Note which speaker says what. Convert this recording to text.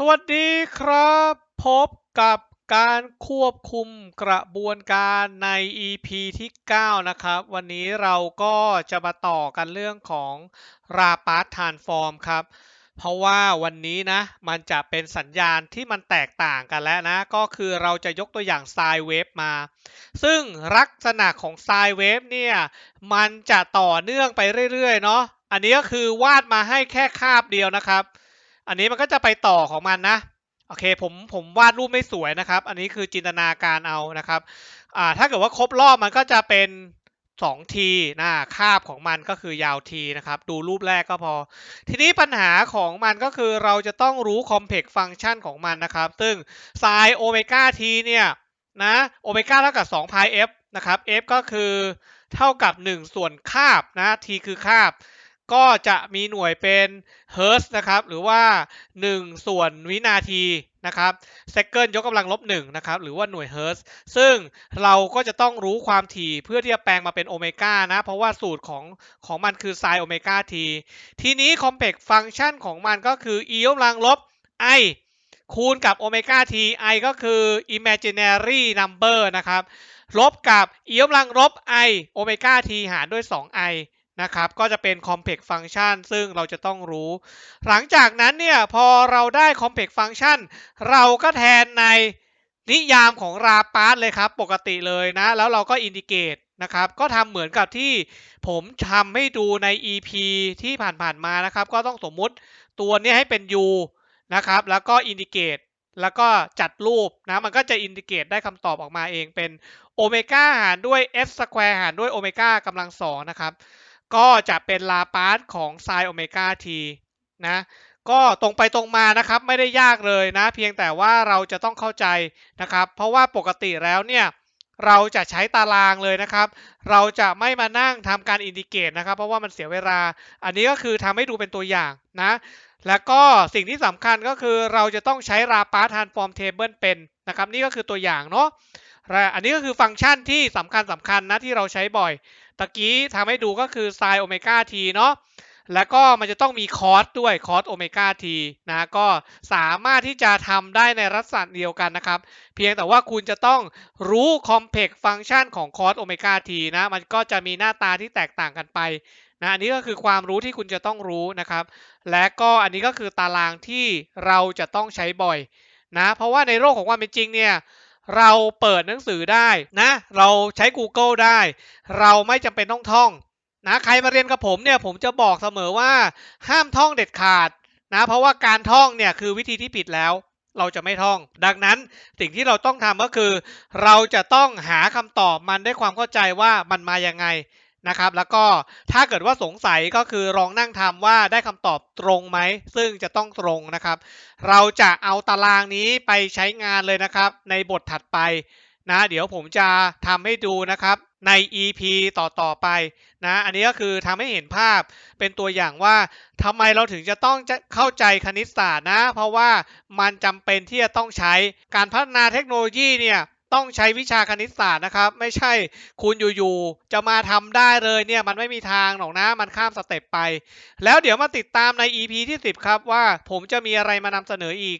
Speaker 1: สวัสดีครับ พบกับการควบคุมกระบวนการใน EP ที่ 9 นะครับ วันนี้เราก็จะมาต่อกันเรื่องของ Rapid Transform ครับ เพราะว่าวันนี้นะ มันจะเป็นสัญญาณที่มันแตกต่างกันแล้วนะ ก็คือเราจะยกตัวอย่าง Sine Wave มา ซึ่งลักษณะของ Sine Wave เนี่ย มันจะต่อเนื่องไปเรื่อยๆ เนาะอันนี้ก็คือวาดมาให้แค่คาบเดียวนะครับ อันนี้มันก็จะไปต่อของมันนะโอเคผมผมวาดรูปไม่สวยนะครับ อันนี้คือจินตนาการเอานะครับอ่าถ้าเกิดว่าครบรอบมันก็จะเป็น2ทีนะคาบของมันก็คือยาวทีนะครับ ดูรูปแรกก็พอ ทีนี้ปัญหาของมันก็คือเราจะต้องรู้ complex function ของมันนะครับ ซึ่ง sin โอเมก้า t เนี่ยนะโอเมก้าเท่ากับ2 pi f นะครับ f ก็คือเท่ากับ 1 ส่วนคาบนะ t คือคาบ ก็จะมีหน่วยเป็นเฮิร์ตนะครับหรือว่า 1 ส่วนวินาทีนะครับเซคเกิลยกกำลังลบ1นะครับหรือว่าหน่วยเฮิร์ตซึ่งเราก็จะต้องรู้ความถี่เพื่อที่จะแปลงมาเป็นโอเมก้านะเพราะว่าสูตรของของมันคือไซน์โอเมก้าทีทีนี้คอมเพล็กซ์ฟังก์ชันของมันก็คือ e ยกกำลังลบ i คูณกับโอเมก้าที i ก็คือ imaginary number นะครับลบกับ e ยกกำลังลบ i โอเมก้าทีหารด้วย 2i นะครับ ก็จะเป็น complex function ซึ่งเราจะต้องรู้ หลังจากนั้นเนี่ยพอเราได้ complex function เราก็แทนในนิยามของราปาร์เลยครับปกติเลยนะ แล้วเราก็อินดิเกตนะครับ ก็ทำเหมือนกับที่ผมทำให้ดูใน EP ที่ผ่านๆมานะครับ ก็ต้องสมมุติตัวนี้ให้เป็น u นะครับ แล้วก็อินดิเกตแล้วก็จัดรูปนะ มันก็จะอินดิเกตได้คำตอบออกมาเองเป็นโอเมก้าหารด้วย s สแควร์หารด้วยโอเมก้ากำลังสองนะครับ ก็จะเป็นลาปาร์ตของไซโอเมก้าทีนะก็ตรงไปตรงมานะครับไม่ได้ยากเลยนะ เพียงแต่ว่าเราจะต้องเข้าใจนะครับ เพราะว่าปกติแล้วเนี่ยเราจะใช้ตารางเลยนะครับ เราจะไม่มานั่งทำการอินดิเกตนะครับ เพราะว่ามันเสียเวลา อันนี้ก็คือทำให้ดูเป็นตัวอย่างนะ แล้วก็สิ่งที่สำคัญก็คือเราจะต้องใช้ราปาร์ทานฟอร์มเทเบิลเป็นนะครับ นี่ก็คือตัวอย่างเนาะและอันนี้ก็คือฟังก์ชันที่สำคัญสำคัญนะที่เราใช้บ่อย ตะกี้ทำให้ดูก็คือ sin โอเมก้า t เนาะแล้วก็มันจะต้องมี cos ด้วย cos โอเมก้า t นะก็สามารถที่จะทำได้ในลักษณะเดียวกันนะครับ เพียงแต่ว่าคุณจะต้องรู้ complex function ของ cos โอเมก้า t นะมันก็จะมีหน้าตาที่แตกต่างกันไปนะอันนี้ก็คือความรู้ที่คุณจะต้องรู้นะครับ และก็อันนี้ก็คือตารางที่เราจะต้องใช้บ่อยนะเพราะว่าในโลกของความเป็นจริงเนี่ย เราเปิดหนังสือได้นะ เราใช้ Google ได้ เราไม่จำเป็นต้องท่องนะใครมาเรียนกับผมเนี่ยผมจะบอกเสมอว่าห้ามท่องเด็ดขาดนะเพราะว่าการท่องเนี่ยคือวิธีที่ผิดแล้วเราจะไม่ท่อง ดังนั้นสิ่งที่เราต้องทำก็คือ เราจะต้องหาคำตอบมันด้วยความเข้าใจว่ามันมายังไง นะครับ แล้วก็ถ้าเกิดว่าสงสัยก็คือลองนั่งทำว่าได้คำตอบตรงไหม ซึ่งจะต้องตรงนะครับ เราจะเอาตารางนี้ไปใช้งานเลยนะครับ ในบทถัดไปนะ เดี๋ยวผมจะทำให้ดูนะครับใน EP ต่อต่อไปนะ อันนี้ก็คือทำให้เห็นภาพเป็นตัวอย่างว่าทำไมเราถึงจะต้องเข้าใจคณิตศาสตร์นะ เพราะว่ามันจำเป็นที่จะต้องใช้การพัฒนาเทคโนโลยีเนี่ย ต้องใช้วิชาคณิตศาสตร์นะครับ ไม่ใช่คุณอยู่ๆจะมาทำได้เลยเนี่ยมันไม่มีทางหรอกนะ มันข้ามสเต็ปไป แล้วเดี๋ยวมาติดตามใน EP ที่ 10 ครับว่าผมจะมีอะไรมานำเสนออีก